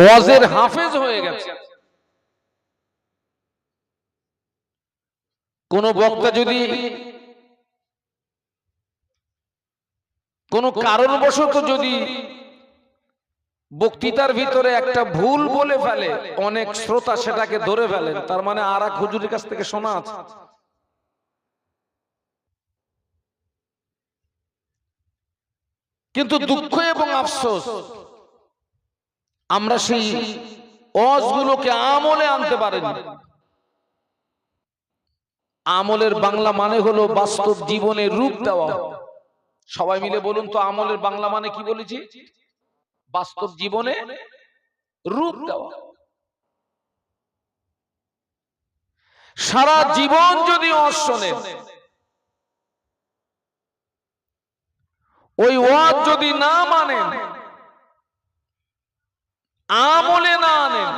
ওয়াজের হাফেজ হয়ে গেছে। কোন বক্তা যদি কোন কারণবশত যদি বক্তৃতার ভিতরে একটা ভুল বলে ফেলে, অনেক শ্রোতা সেটাকে ধরে ফেলেন, তার মানে আর এক হুজুরের কাছ থেকে শোনা আছে। কিন্তু দুঃখ এবং আফসোস আমরা সেই অজগুলোকে আমলে আনতে পারিনি। আমলের বাংলা মানে হলো বাস্তব জীবনে রূপ দেওয়া। সবাই মিলে বলুন তো, আমলের বাংলা মানে কি বলেছি? বাস্তব জীবনে রূপ দেওয়া। সারা জীবন যদি অজ শোনেন ওই ওয়াজ যদি না মানেন আমলে না আনেন।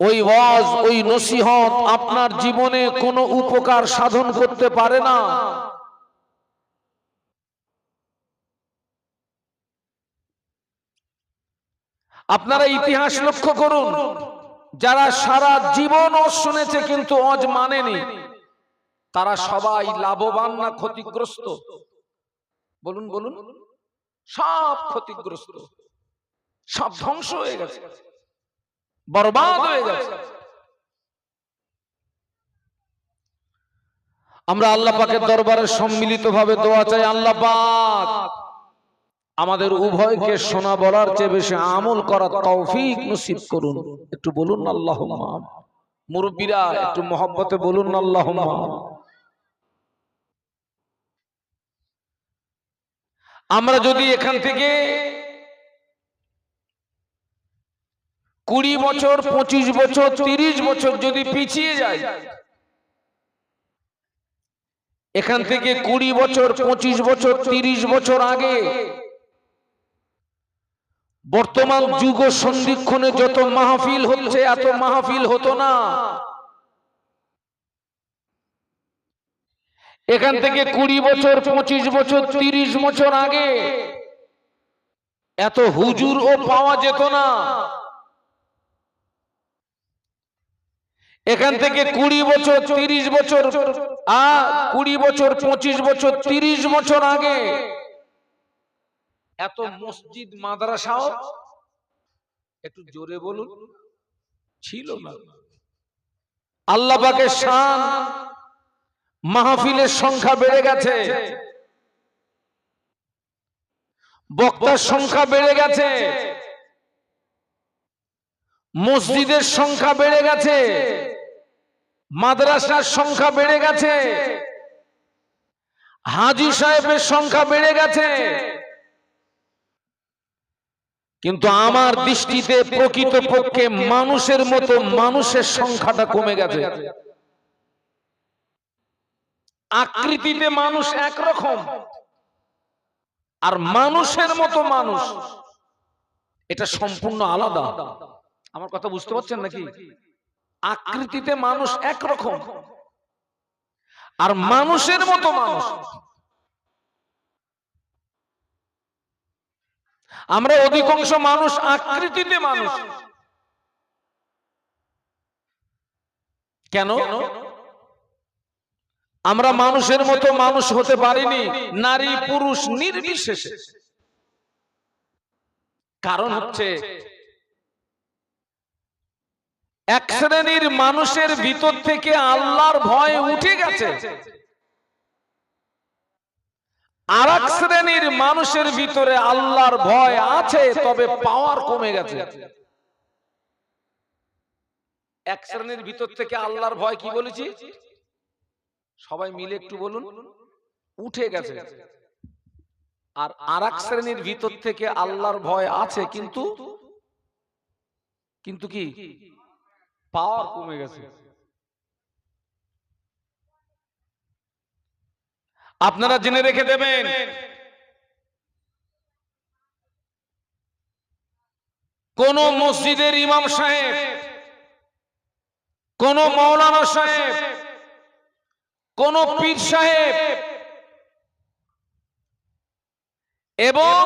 ওই ওয়াজ, ওই নসিহত আপনার জীবনে কোনো উপকার সাধন করতে পারে না। আপনারা ইতিহাস লক্ষ্য করুন, যারা সারা জীবন অজ শুনেছে কিন্তু অজ মানেনি, তারা সবাই লাভবান না ক্ষতিগ্রস্ত? বলুন বলুন। সব ক্ষতিগ্রস্ত। সব ধ্বংস হয়ে গেছে। বরবাদ হয়ে গেছে। আমরা আল্লাহ পাকের দরবারে সম্মিলিত ভাবে দোয়া চাই, আল্লাহ পাক আমাদের উভয়কে শোনা বলার চেয়ে বেশি আমল করার তৌফিক নসিব করুন। একটু বলুন আল্লাহ মুরব্বীরা, একটু মহব্বতে বলুন আল্লাহ আমরা যদি এখান থেকে কুড়ি বছর, পঁচিশ বছর, তিরিশ বছর যদি পিছিয়ে যায়, এখান থেকে কুড়ি বছর, পঁচিশ বছর, তিরিশ বছর আগে, বর্তমান যুগ সন্ধিক্ষণে যত মাহফিল হচ্ছে, এত মাহফিল হতো না। এখান থেকে কুড়ি বছর, পঁচিশ বছর, তিরিশ বছর আগে, এত হুজুর ও পাওয়া যেত না। এখান থেকে কুড়ি বছর, তিরিশ বছর, আ, কুড়ি বছর, পঁচিশ বছর, তিরিশ বছর আগে। এত মসজিদ, মাদ্রাসাও একটু জোরে বলুন। ছিল না। আল্লাহ শান, মাহফিলের সংখ্যা বেড়ে গেছে। বক্তার সংখ্যা বেড়ে গেছে। মসজিদের সংখ্যা বেড়ে গেছে। মাদ্রাসার সংখ্যা বেড়ে গেছে। হাজি সাহেবের সংখ্যা বেড়ে গেছে। কিন্তু আমার দৃষ্টিতে প্রকৃত পক্ষে মানুষের মতো মানুষের সংখ্যাটা কমে গেছে। আকৃতিতে মানুষ একরকম, আর মানুষের মতো মানুষ, এটা সম্পূর্ণ আলাদা। আমার কথা বুঝতে পারছেন নাকি? আকৃতিতে মানুষ একরকম। আর মানুষের মতো মানুষ। আমরা অধিকাংশ মানুষ আকৃতিতে মানুষ। কেন? আমরা মানুষের মতো মানুষ হতে পারিনি। নারী পুরুষ নির্বিশেষে। কারণ হচ্ছে এক শ্রেণির মানুষের ভিতর থেকে আল্লাহর ভয় উঠে গেছে। আর এক শ্রেণির মানুষের ভিতরে আল্লাহর ভয় আছে, তবে পাওয়ার কমে গেছে। এক শ্রেণির ভিতর থেকে আল্লাহর ভয় কি বলেছি? সবাই মিলে একটু বলুন। উঠে গেছে। আর আর এক শ্রেণির ভিতর থেকে আল্লাহর ভয় আছে, কিন্তু কিন্তু কি? পাওয়ার কমে গেছে। আপনারা জেনে রেখে দেবেন। কোন মসজিদের ইমাম সাহেব, কোন মৌলানা সাহেব, কোন পীর সাহেব, এবং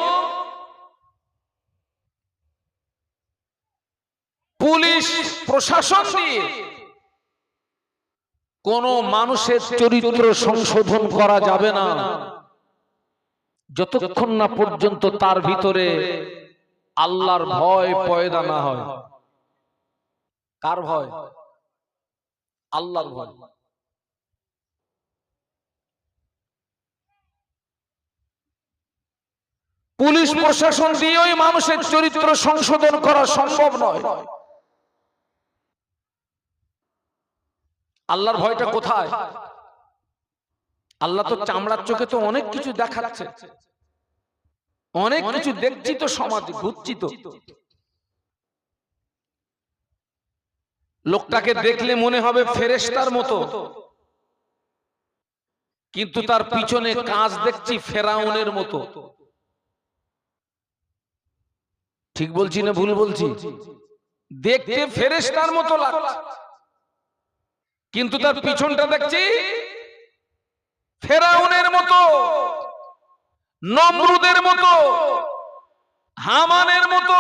পুলিশ, প্রশাসন দিয়ে কোন মানুষের চরিত্র সংশোধন করা যাবে না। যতক্ষণ না পর্যন্ত তার ভিতরে আল্লাহর ভয় পয়দা না হয়। কার ভয়? আল্লাহর ভয়। পুলিশ, প্রশাসন দিয়ে ওই মানুষের চরিত্র সংশোধন করা সম্ভব নয়। আল্লাহর ভয়টা কোথায়? আল্লাহ তো চামড়ার চোখে তো অনেক কিছু দেখাচ্ছে। অনেক কিছু দেখছি তো সমাজে ঘুরছি তো। লোকটাকে দেখলে মনে হবে ফেরেস্তার মতো। কিন্তু তার পিছনে কাজ দেখছি ফেরাউনের মতো। ঠিক বলছি না ভুল বলছি? দেখতে ফেরেস্তার মতো লাগছে। কিন্তু তার পিছনটা দেখছি ফেরাউনের মতো, নমরুদের মতো, হামানের মতো,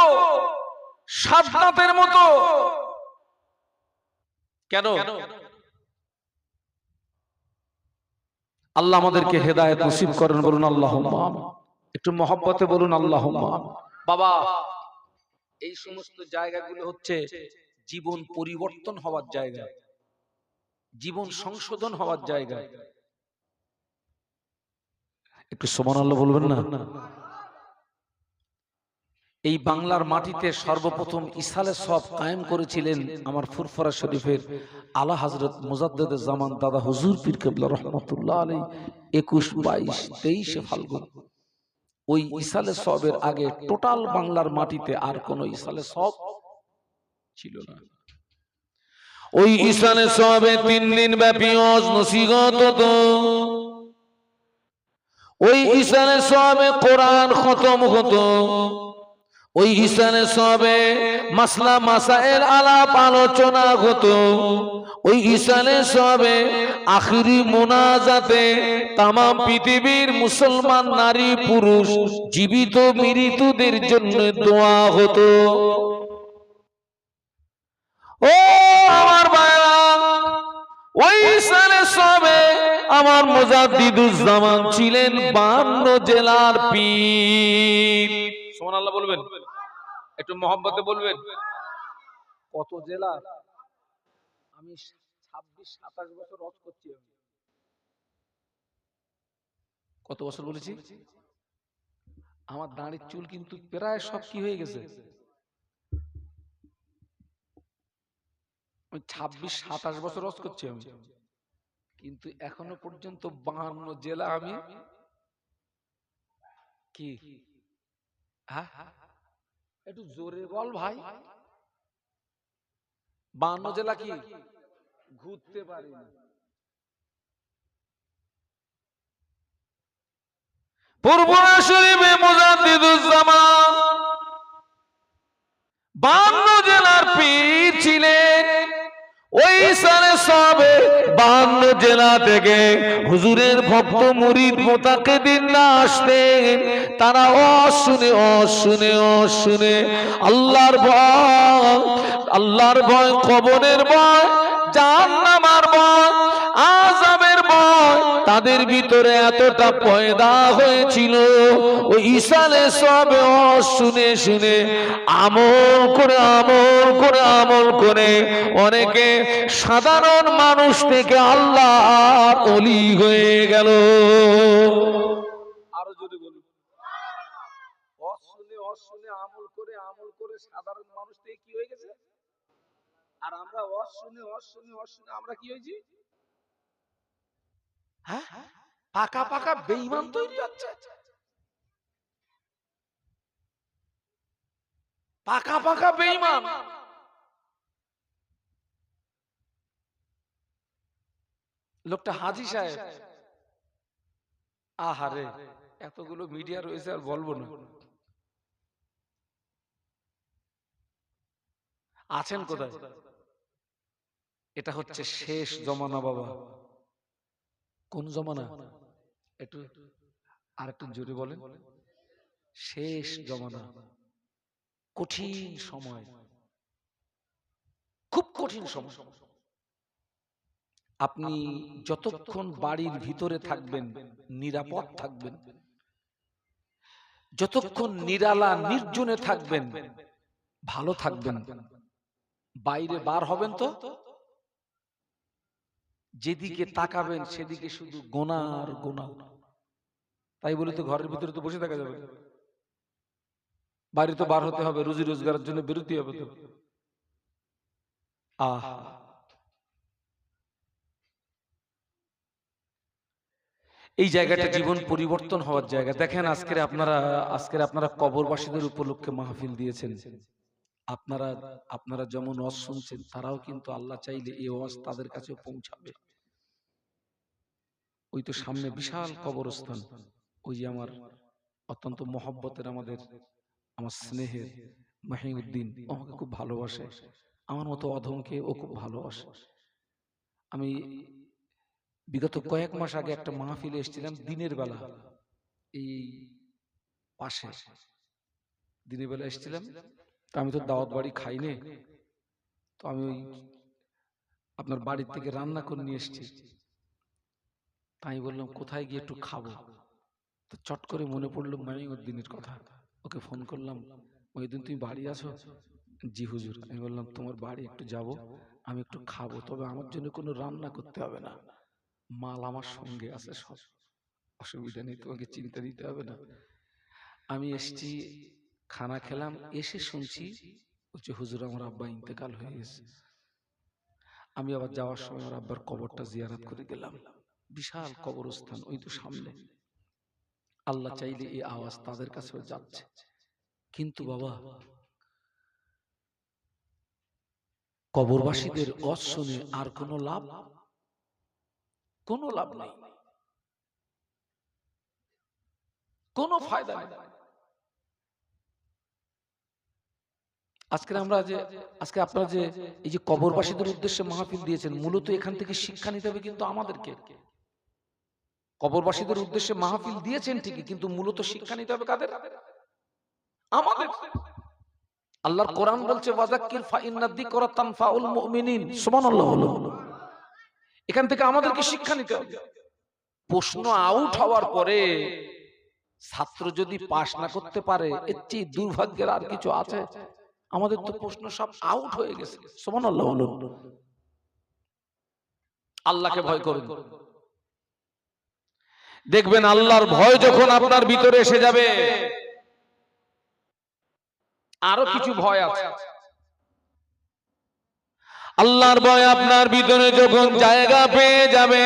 সাদ্দাতের মতো। কেন? আল্লাহ আমাদেরকে হেদায়েত নসিব করেন বলুন আল্লাহ একটু মহব্বতে বলুন আল্লাহ বাবা, এই সমস্ত জায়গাগুলো হচ্ছে জীবন পরিবর্তন হওয়ার জায়গা। জীবন সংশোধন হওয়ার জায়গা। একটু সমান আল্লাহ বলবেন না? এই বাংলার মাটিতে সর্বপ্রথম ইসালে সব কায়েম করেছিলেন আমার ফুরফরা শরীফের আলা হজরত মুজাদ্দেদ জামান দাদা হুজুর পীর কেবলা রহমতুল্লাহ আলী একুশ বাইশ তেইশে ফাল্গুন। ওই ইসালে সবের আগে টোটাল বাংলার মাটিতে আর কোন ইসালে সব ছিল না। ওই ইসালে সবে তিন দিন ব্যাপী অজ নসিগত ওই ইসালে সবে কোরআন খতম হতো। ওই ইসানে সবে মাসলা মাসাইল আলাপ আলোচনা হতো। ওই ইসানে সবে আখিরি মোনাজাতে তাম পৃথিবীর মুসলমান নারী পুরুষ জীবিত মৃতদের জন্য দোয়া হতো। ওই সালে সবে আমার ছিলেন বান্ন জেলার পীর। সোমান আল্লাহ বলবেন? একটু মোহাম্মতে বলবেন? কত জেলা? আমি ছাব্বিশ, সাতাশ বছর রথ করছি। কত বছর বলেছি? আমার দাঁড়ির চুল কিন্তু প্রায় সব কি হয়ে গেছে? ছাব্বিশ, সাতাশ বছর রস করছি আমি। কিন্তু এখনও পর্যন্ত বাহান্ন জেলা আমি কি? হ্যাঁ? একটু জোরে বল ভাই। বাহান্ন জেলা কি? ঘুরতে পারি বান্ন জেলার পীর ছিলেন। ওই সারে সবে বান্ন জেলা থেকে হুজুরের ভক্ত মুরিদ মোতাকে দিন না আসতেন তারা অশুনে অশুনে অশুনে। আল্লাহর ভয় আল্লাহর ভয় কবনের ভয়, জাহান্নামার ভয় ভয় তাদের ভিতরে এতটা পয়দা হয়েছিল। ওই ইসালে সবে শুনে শুনে, আমল করে আমল করে আমল করে অনেকে সাধারণ মানুষ থেকে আল্লাহ অলি হয়ে গেল। আরও যদি অশুনে আমল করে আমল করে সাধারণ মানুষ থেকে কি হয়ে গেছে? আর আমরা অশুনে অশুনে অশুনে আমরা কি হয়েছি? হ্যাঁ? পাকা পাকা তৈরি হচ্ছে। পাকা পাকা লোকটা হাজি সাহেব। আহারে এতগুলো মিডিয়া রয়েছে আর বলব না। আছেন কোথায়? এটা হচ্ছে শেষ জমানা বাবা। কোন জমানা? একটু আর একটু জোরে বলেন। শেষ জমানা। কঠিন সময়। খুব কঠিন সময়। আপনি যতক্ষণ বাড়ির ভিতরে থাকবেন, নিরাপদ থাকবেন, যতক্ষণ নিরালা নির্জনে থাকবেন, ভালো থাকবেন, বাইরে বার হবেন তো? যেদিকে তাকাবেন সেদিকে শুধু গোনার গোনা তাই বলে তো ঘরের ভিতরে তো বসে থাকা যাবে। বাইরে তো বার হতে হবে রুজি রোজগারের জন্য বেরোতে হবে তো। আহ। এই জায়গাটা জীবন পরিবর্তন হওয়ার জায়গা। দেখেন আজকের আপনারা আজকের আপনারা কবরবাসীদের উপলক্ষে মাহফিল দিয়েছেন। আপনারা আপনারা যেমন ওয়াজ শুনছেন, তারাও কিন্তু আল্লাহ চাইলে এই ওয়াজ তাদের কাছে পৌঁছাবে। ওই তো সামনে বিশাল কবরস্থান। ওই যে আমার অত্যন্ত মহব্বতের আমাদের, আমার স্নেহের মাহিউদ্দিন আমাকে খুব ভালোবাসে। আমার মতো অধমকে ও খুব ভালোবাসে। আমি বিগত কয়েক মাস আগে একটা মাহফিলে এসেছিলাম দিনের বেলা। এই পাশে দিনের বেলা এসেছিলাম। তো আমি তো দাওয়াত বাড়ি খাইনি। তো আমি ওই আপনার বাড়ির থেকে রান্না করে নিয়ে এসেছি। তাই বললাম কোথায় গিয়ে একটু খাব? তো চট করে মনে পড়ল মাইউদ্দিনের কথা। ওকে ফোন করলাম ওই দিন তুমি বাড়ি আছো জি হুজুর। আমি বললাম তোমার বাড়ি একটু যাব। আমি একটু খাব। তবে আমার জন্য কোনো রান্না করতে হবে না। মাল আমার সঙ্গে আছে সব। অসুবিধা নেই তোমাকে চিন্তা দিতে হবে না। আমি এসছি খানা খেলাম এসে শুনছি বলছে হুজুর আমার আব্বা ইন্তেকাল হয়ে গেছে। আমি আবার যাওয়ার সময় আমার আব্বার কবরটা জিয়ারাত করে গেলাম। বিশাল কবরস্থান ওই তো সামনে। আল্লাহ চাইলে এই আওয়াজ তাদের কাছেও যাচ্ছে। কিন্তু বাবা কবরবাসীদের অজ শুনে আর কোনো লাভ? কোনো লাভ নেই। কোনো ফায়দা নেই। আজকে আমরা যে আজকে আপনারা যে এই যে কবরবাসীদের উদ্দেশ্যে মাহফিল দিয়েছেন, মূলত এখান থেকে শিক্ষা নিতে হবে কিন্তু আমাদেরকে। কবরবাসীদের উদ্দেশ্যে মাহফিল দিয়েছেন ঠিকই, কিন্তু মূলত শিক্ষা নিতে হবে কাদের? আমাদের। আল্লাহর কোরআন বলছে ওয়াজাক্কির ফাইন্না যিকরা তানফাউল মুমিনিন। সুবহানাল্লাহ বলো এখান থেকে আমাদেরকে শিক্ষা নিতে হবে। প্রশ্ন আউট হওয়ার পরে ছাত্র যদি পাশ না করতে পারে, এর চেয়ে দুর্ভাগ্যের আর কিছু আছে? আমাদের তো প্রশ্ন সব আউট হয়ে গেছে। বলুন। আল্লাহকে ভয় করুন। দেখবেন আল্লাহর ভয় যখন আপনার ভিতরে এসে যাবে আরও কিছু ভয় আছে। আল্লাহর ভয় আপনার ভিতরে যখন জায়গা পেয়ে যাবে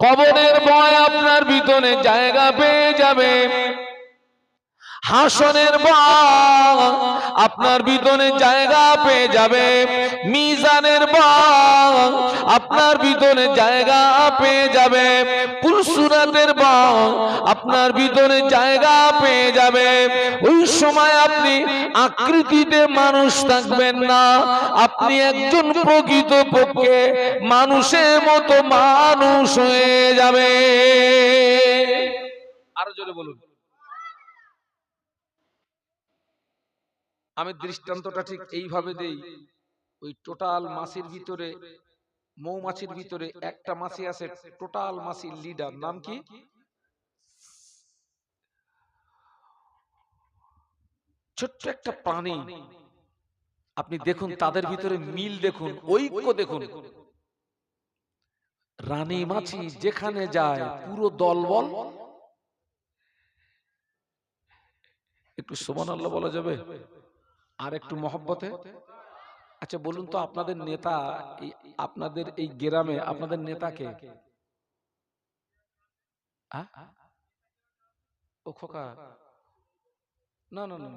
কবরের ভয় আপনার ভিতরে জায়গা পেয়ে যাবে। হাসনের বাঘ আপনার ভিতরে জায়গা পেয়ে যাবে। মিজানের বাঘ আপনার ভিতরে জায়গা পেয়ে যাবে। পুলসুরাতের বাঘ আপনার ভিতরে জায়গা পেয়ে যাবে। ওই সময় আপনি আকৃতিতে মানুষ থাকবেন না। আপনি একজন প্রকৃত পক্ষে মানুষের মতো মানুষ হয়ে যাবে। আরও জোরে বলুন। আমি দৃষ্টান্তটা ঠিক এইভাবে দেই। ওই টোটাল মাছির ভিতরে মৌমাছির ভিতরে একটা মাছি আছে টোটাল মাছির লিডার। নাম কি? ছোট্ট একটা প্রাণী। আপনি দেখুন তাদের ভিতরে মিল দেখুন ঐক্য দেখুন। রানী মাছি যেখানে যায় পুরো দলবল। একটু সোমান আল্লাহ বলা যাবে? আর একটু মহব্বতে? আচ্ছা বলুন তো আপনাদের নেতা আপনাদের এই গ্রামে আপনাদের নেতাকে ও খোকা? না না না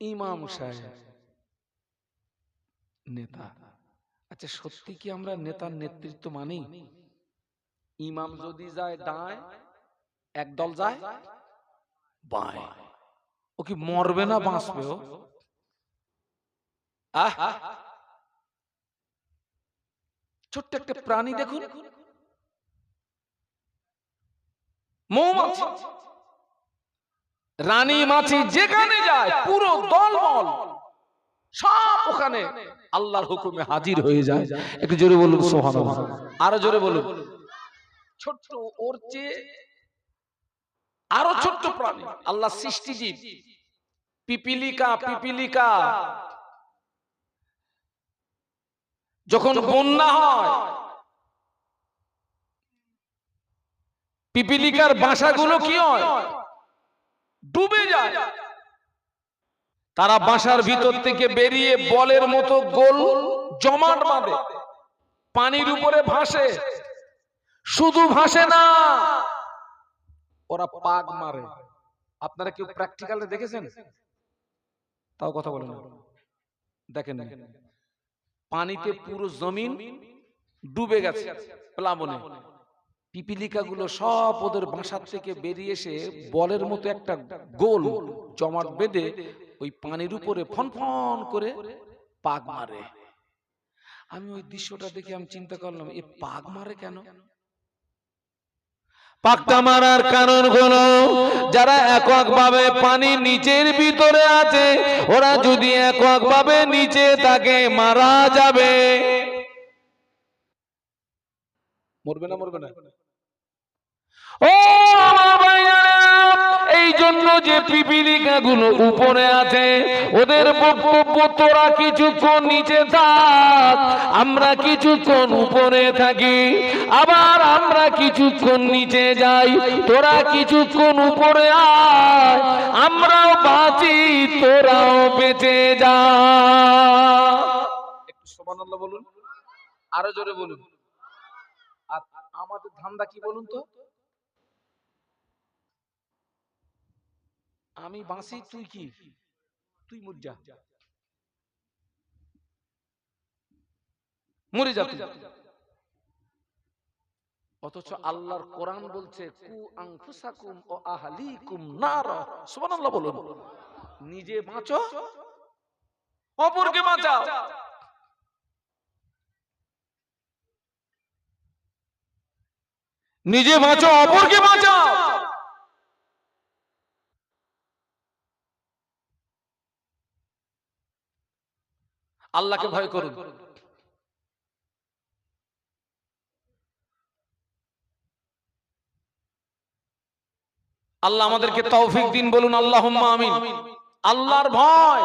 ইমাম সাহেব। নেতা। আচ্ছা সত্যি কি আমরা নেতার নেতৃত্ব মানি? ইমাম যদি যায় ডায় একদল যায়? বায়। ও কি মরবে না বাঁচবে ও? আহ! ছোট্ট একটা প্রাণী দেখুন। মৌমাছি। রানী মাছি যেখানে যায় পুরো দলবল। সব ওখানে। আল্লাহর হুকুমে হাজির হয়ে যায়। একটু জোরে বলুন সুবহানাল্লাহ। আরও জোরে বলুন। ছোট্ট ওর চেয়ে আরও ছোট্ট প্রাণী। আল্লাহ সৃষ্টিজীব। পিপিলিকা পিপিলিকা। যখন বন্যা হয় পিপিলিকার বাসাগুলো কি হয়? ডুবে যায়। তারা বাসার ভিতর থেকে বেরিয়ে বলের মতো গোল জমাট বাঁধে। পানির উপরে ভাসে। শুধু ভাসে না ওরা পাক মারে। আপনারা কেউ প্র্যাকটিক্যালে দেখেছেন? তাও কথা বলেন। দেখেন পানিতে পুরো জমিন ডুবে গেছে প্লাবনে। পিপিলিকা গুলো সব ওদের বাসার থেকে বেরিয়ে এসে বলের মতো একটা গোল জমাট বেঁধে ওই পানির উপরে ফন ফন করে পাক মারে। আমি ওই দৃশ্যটা দেখে আমি চিন্তা করলাম এ পাক মারে কেন? পাকটা মারার কারণ হলো যারা একক ভাবে পানি নিচের ভিতরে আছে, ওরা যদি একক ভাবে নিচে তাকে মারা যাবে। মরবে না মরবে না। ও এই জন্য যে উপরে আছে, ওদের বক্তব্য তোরা কিছুক্ষণ নিচে থাক, আমরা কিছুক্ষণ উপরে থাকি। আবার আমরা কিছুক্ষণ নিচে যাই, তোরা কিছুক্ষণ উপরে আয়, আমরাও বাঁচি, তোরাও বেঁচে যা। একটু বলুন। আরও জোরে বলুন। আমাদের ধান্দা কি বলুন তো? আমি বাঁচি তুই কি? তুই মর যা। মরে যা অথচ আল্লাহর কোরআন বলছে কু আনফুসাকুম ও আহলিকুম নার। সুবহানাল্লাহ বলুন। নিজে বাঁচো অপরকে বাঁচাও। নিজে বাঁচো অপরকে বাঁচাও। আল্লাহকে ভয় করুন। আল্লাহ আমাদেরকে তৌফিক দিন বলুন আল্লাহ আমিন। আল্লাহর ভয়।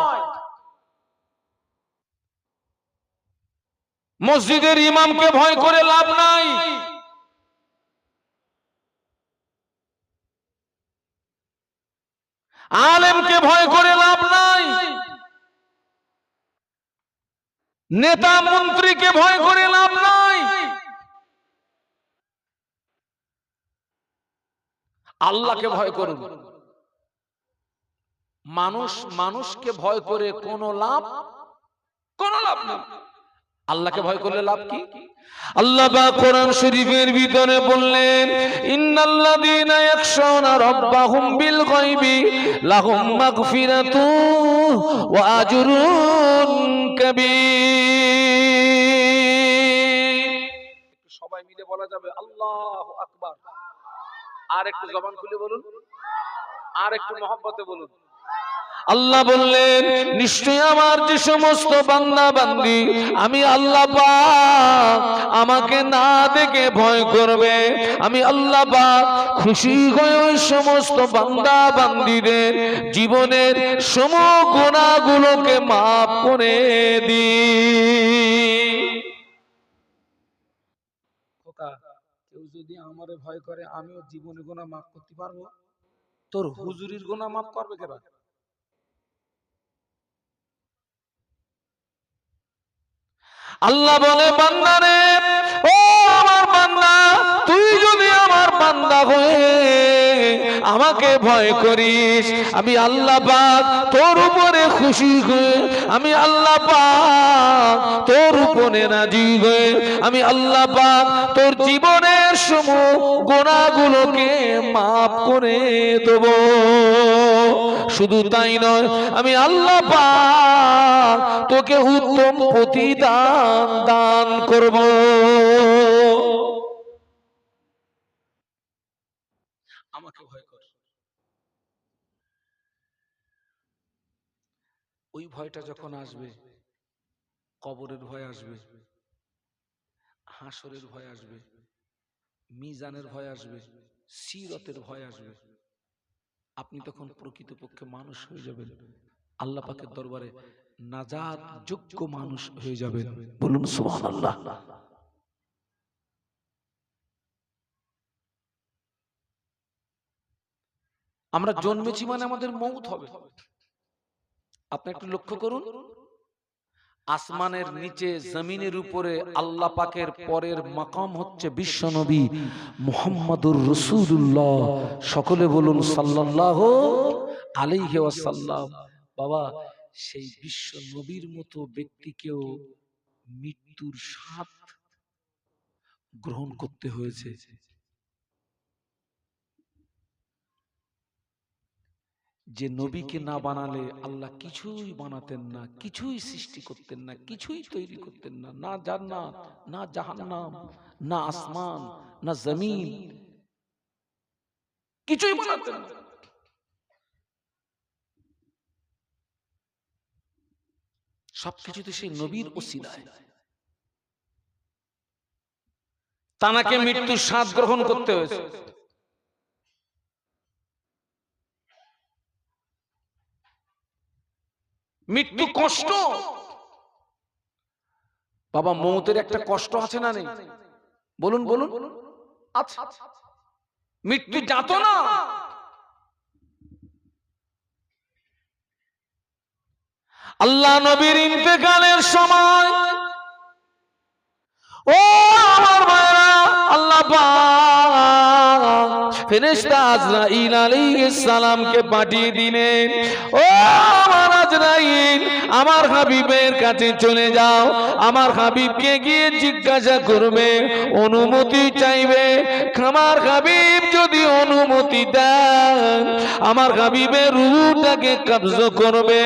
মসজিদের ইমামকে ভয় করে লাভ নাই। আলেমকে ভয় করে লাভ নাই নেতা মন্ত্রীকে ভয় করে লাভ নাই। আল্লাহকে ভয় করুন। মানুষ মানুষকে ভয় করে কোনো লাভ কোনো লাভ না আল্লাহকে ভয় করলে লাভ কি? আল্লাহ বা কোরআন শরীফের ভিতরে বললেন ইন্নাল্লাযীনা ইয়াখশাউনা রাব্বাহুম বিল গায়বি লাহুম মাগফিরাতু ওয়া আজরুন কাবীর. সবাই মিলে বলা যাবে আল্লাহু আকবার। আর একটু জবান খুলে বলুন। আর একটু মহব্বতে বলুন। আল্লাহ বললেন নিশ্চয় আমার যে সমস্ত বান্দা বান্দি আমি আল্লাহ আমাকে না দেখে ভয় করবে। আমি আল্লাহ খুশি হয়ে ওই সমস্ত বান্দা বান্দিদের জীবনের সম গুণাগুলোকে মাফ করে যদি আমারে ভয় করে, আমিও জীবনে গোনা মাফ করতে পারব? তোর হুজুরির গোনা মাফ করবে কেবা আল্লাহ বলে বান্দারে ও আমার বান্দা, তুই যদি আমার বান্দা হয়ে আমাকে ভয় করিস, আমি আল্লাহ পাক তোর উপরে খুশি হয়ে, আমি আল্লাহ পাক তোর উপরে রাজি হয়ে, আমি আল্লাহ পাক তোর জীবনের সমূহ গোনাগুলোকে মাফ করে দেব। শুধু তাই নয়, আমি আল্লাহ পাক তোকে উত্তম প্রতিদান দান করব। আমাকে ভয় কর। ওই ভয়টা যখন আসবে, কবরের ভয় আসবে, হাসরের ভয় আসবে, মিজানের ভয় আসবে, সিরতের ভয় আসবে আপনি তখন প্রকৃতপক্ষে মানুষ হয়ে যাবেন। আল্লাহ পাকের দরবারে নাজাত যোগ্য মানুষ হয়ে যাবেন। বলুন সুবহানাল্লাহ। আমরা জন্মেছি মানে আমাদের মৌত হবে। আপনি একটু লক্ষ্য করুন। আসমানের নিচে জমিনের উপরে আল্লাহ পাকের পরের মাকাম হচ্ছে বিশ্ব নবী মুহাম্মাদুর রসুল্লাহ সকলে বলুন সাল্লাল্লাহ আলাইহি ওয়াসাল্লাম। বাবা সেই বিশ্ব নবীর মতো ব্যক্তিকেও মৃত্যুর স্বাদ গ্রহণ করতে হয়েছে। যে নবীকে না বানালে আল্লাহ কিছুই বানাতেন না কিছুই সৃষ্টি করতেন না কিছুই তৈরি করতেন না না জান্নাত না জাহান্নাম না আসমান না জমিন কিছুই বানাতেন না। সবকিছুতে সেই নবীর ওসিলায়। তানাকে মৃত্যুর স্বাদ গ্রহণ করতে হয়েছে। মৃত্যু কষ্ট। বাবা মৌতের একটা কষ্ট আছে না নেই? বলুন বলুন আচ্ছা। মৃত্যু যাত না আল্লাহ নবীর ইন্তেকালের সময়। ও আমার মায়েরা আল্লাহ ফেরেশতা আজরাইল আলাইহিস সালামকে পাঠিয়ে দিলেন। ও আমার আজরাইল আমার হাবিবের কাছে চলে যাও। আমার হাবিবকে গিয়ে জিজ্ঞাসা করবে অনুমতি চাইবে। আমার হাবিব যদি অনুমতি দেন আমার হাবিবের রূহটাকে কবজ করবে।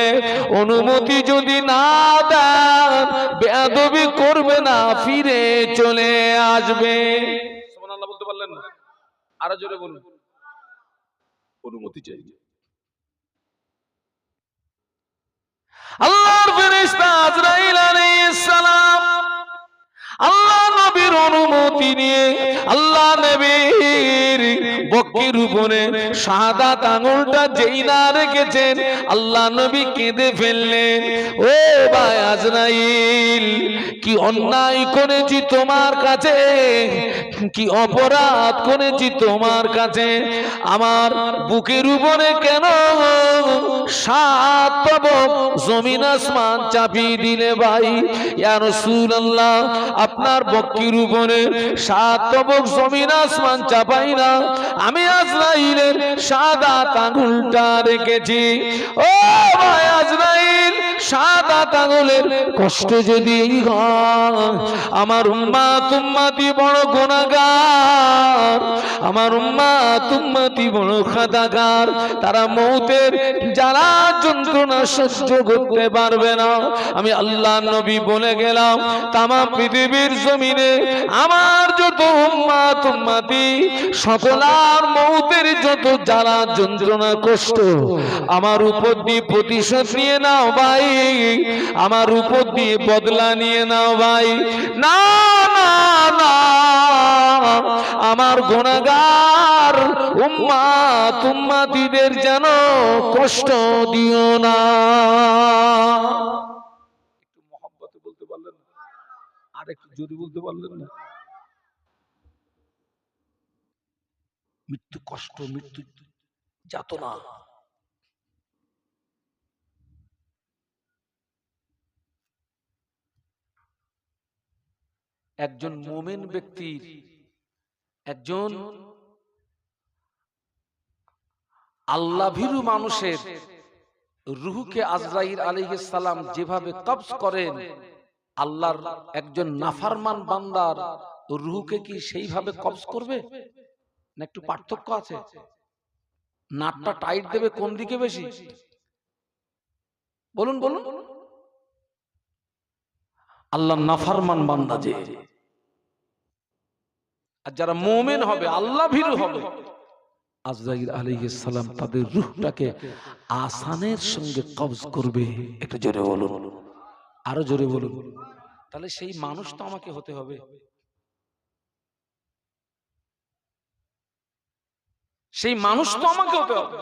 অনুমতি যদি না দেন বেয়াদবি করবে না ফিরে চলে আসবে। সুবহানাল্লাহ বলতে পারলেন আরও জোরে বলুন। অনুমতি চাই বক্কির উপরে শাহাদাত আঙুলটা যেই না রেখেছেন, আল্লাহ নবী কেঁদে ফেললেন। ও ভাই আজরাইল, কি অন্যায় করেছি তোমার কাছে? কি অপরাধ করেছি তোমার কাছে? আমার বুকের উপরে কেন সাত জমিন আসমান চাপিয়ে দিলে ভাই? ইয়া রাসূলুল্লাহ, আপনার বক্কির উপরে সাত তবক জমিন আসমান চাপাই না। আমি আজরাইলের সাদা তাঙ্গুলটা রেখেছি ও ভাই আজরাইল, সাদা তাঙ্গুলের কষ্ট যদি আমার উম্মা তুম্মাতি বড় গুণাগার আমার উম্মা তুম্মাতি বড় খাদাগার। তারা মৌতের জ্বালা যন্ত্রণা সহ্য করতে পারবে না। আমি আল্লাহ নবী বলে গেলাম তামা পৃথিবীর জমিনে আমার যত উম্মা তুম্মাতি সকলার মৌতের যত জ্বালা যন্ত্রণা, কষ্ট, আমার উপর দিয়ে প্রতিশোধ নিয়ে নাও ভাই। আমার উপর দিয়ে বদলা নিয়ে নাও ভাই। না না না, আমার গুণাগার উম্মা তুম্মাতিদের যেন কষ্ট দিও না। একটু বলতে পারলেন না? আর একটু বলতে পারলেন না? মৃত্যু কষ্ট, মৃত্যু একজন মোমেন ব্যক্তির একজন আল্লাভীরু মানুষের রুহুকে আজরাইল আলাইহিস সালাম যেভাবে কবজ করেন, আল্লাহর একজন নাফারমান বান্দার রুহুকে কি সেইভাবে কবজ করবে? না একটু পার্থক্য আছে? নাটটা টাইট দেবে কোন দিকে বেশি? বলুন বলুন। আল্লাহ নাফারমান বান্দা যে। আর যারা মোমেন হবে, আল্লাহ ভীরু হবে। আজরাইল আলাইহিস সালাম তাদের আসানের সঙ্গে কবজ করবে। জোরে বলুন। আরও জোরে বলুন। তাহলে সেই মানুষ তো আমাকে হতে হবে। সেই মানুষ তো আমাকে হতে হবে।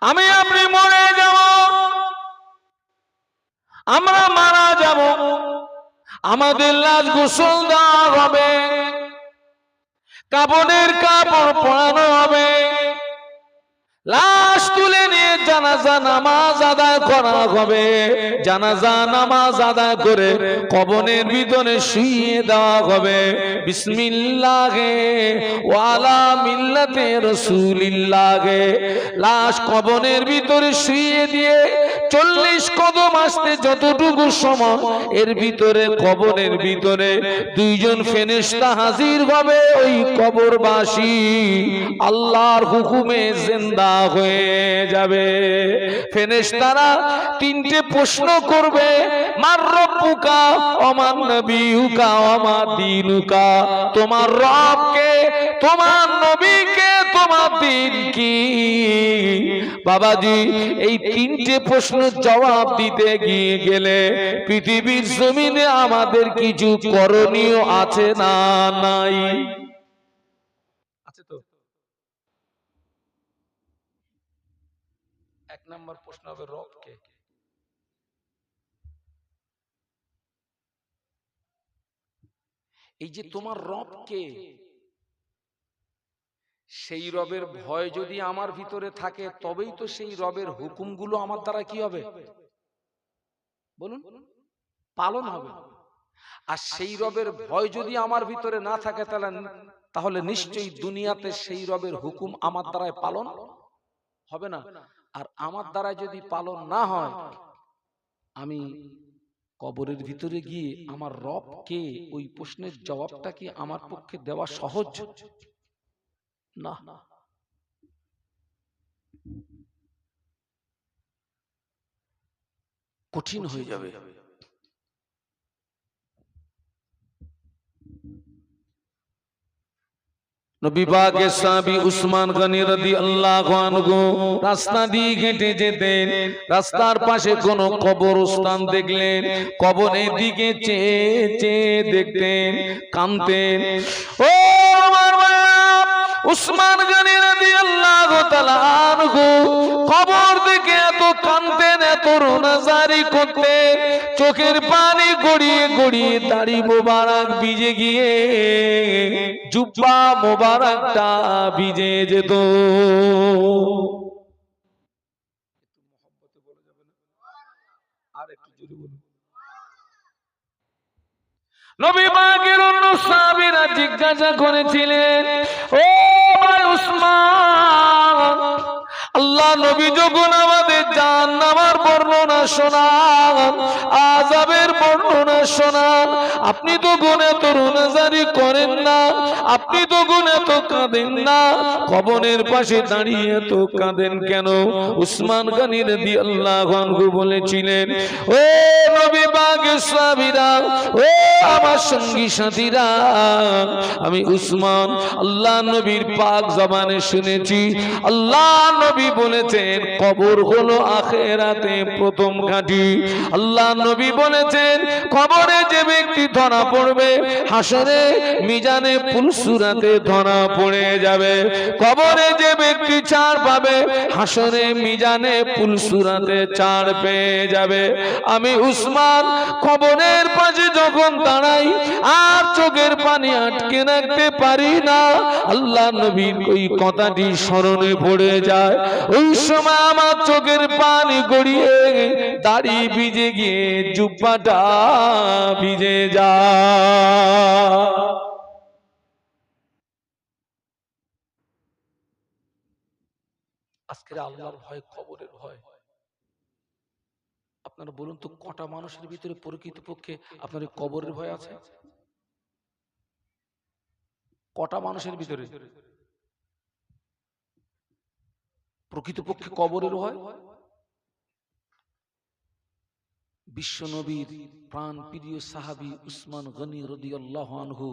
আমি আপনি মরে যাব। আমরা মারা আমাদের লাশ গোসল দেওয়া হবে। কাপড়ের কাপড় পরানো হবে। লাশ তুলে নিয়ে জানাজা নামাজ আদায় করা হবে। জানাজা নামাজ আদায় করে কবনের ভিতরে শুইয়ে দেওয়া হবে। বিসমিল্লাহে ওয়ালা মিল্লাতে রসুলিল্লাহে। লাশ কবনের ভিতরে শুইয়ে দিয়ে চল্লিশ কদম আসতে যতটুকু সময়, এর ভিতরে, কবরের ভিতরে দুইজন ফেরেশতা হাজির হবে ওই কবরবাসী। আল্লাহর হুকুমে জিন্দা হয়ে যাবে। ফেরেশতারা তিনটে প্রশ্ন করবে, মার রব্বুকা অমান নবিউকা অমা দিনুকা, তোমার রবকে, তোমার তোমার দিন কি? বাবাজি এই তিনটে প্রশ্ন জবাব দিতে গিয়ে গেলে পৃথিবীর জমিনে আমাদের কিছু করণীয় আছে না নাই? আছে তো? এক নম্বর প্রশ্ন হবে রবকে এই যে তোমার রবকে সেই রবের ভয় যদি আমার ভিতরে থাকে, তবেই তো সেই রবের হুকুমগুলো আমার দ্বারা কি হবে? বলুন, পালন হবে। আর সেই রবের ভয় যদি আমার ভিতরে না থাকে তাহলে তাহলে নিশ্চয়ই দুনিয়াতে সেই রবের হুকুম আমার দ্বারায় পালন হবে না। আর আমার দ্বারা যদি পালন না হয়, আমি কবরের ভিতরে গিয়ে আমার রব কে ওই প্রশ্নের জবাবটা কি আমার পক্ষে দেওয়া সহজ? না। কঠিন হয়ে যাবে। নবীবাগে সাবি উসমান গনি রাদি আল্লাহ রাস্তা দিয়ে হেঁটে যেতেন। রাস্তার পাশে কোন কবরস্থান দেখলেন। কবরের দিকে চেয়ে চেয়ে দেখতেন। কানতেন ও আমার উসমান গানি রাদি আল্লাহ কবর দিকে এত কানতেন এত রোনাজারি করতেন, চোখের পানি গড়িয়ে গড়িয়ে দাড়ি মোবারক বিজে গিয়ে জুব্বা মোবারকটা বিজে যেত। নবী পাকের অন্য সাহাবীরা জিজ্ঞাসা করেছিলেন, ও ভাই উসমান, আল্লাহ নবী যখন আমাদের জাহান্নামের বর্ণনা শোনান আজাবের বর্ণনা শোনান, আপনি তো গুণে তরুণ জারি করেন না। আপনি তো গুণে তো কাঁদেন না। কবনের পাশে দাঁড়িয়ে তো কাঁদেন কেন? উসমান গানি রাদিয়াল্লাহু আনহু বলেছিলেন, ও নবী পাকের সাহাবীরা, ও আমার সঙ্গী সাথীরা, আমি উসমান, আল্লাহ নবীর পাক জবানে শুনেছি। আল্লাহ নবী বলেছেন, কবর হলো আখেরাতে প্রথম ঘাঁটি। আল্লাহ নবী বলেছেন, কবরে যে ব্যক্তি ধরা পড়বে, হাসরে, মিজানে পুলসুরাতে ধরা পড়ে যাবে? কবরে যে ব্যক্তি ছাড় পাবে, হাসরে, মিজানে পুলসুরাতে ছাড় পেয়ে যাবে। আমি উসমান, কবরের পাশে যখন দাঁড়াই, আর চোখের পানি আটকে রাখতে পারি না, আল্লাহ নবীর ওই কথাটি স্মরণে পড়ে যায়। ওই সময় আমার চোখের পানি গড়িয়ে দাড়ি ভিজে গিয়ে জুব্বাটা ভিজে যায়। আজকের আল্লাহর ভয় খবরের ভয়। আপনারা বলুন তো, কটা মানুষের ভিতরে প্রকৃতপক্ষে আপনার কবরের ভয় আছে? কটা মানুষের ভিতরে? প্রকৃতপক্ষে কবরের ভয়? বিশ্বনবীর প্রাণ প্রিয় সাহাবি উসমান গনি রদিয়াল্লাহু আনহু,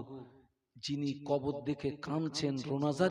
যিনি কবর দেখে কাঁদছেন রোনাজার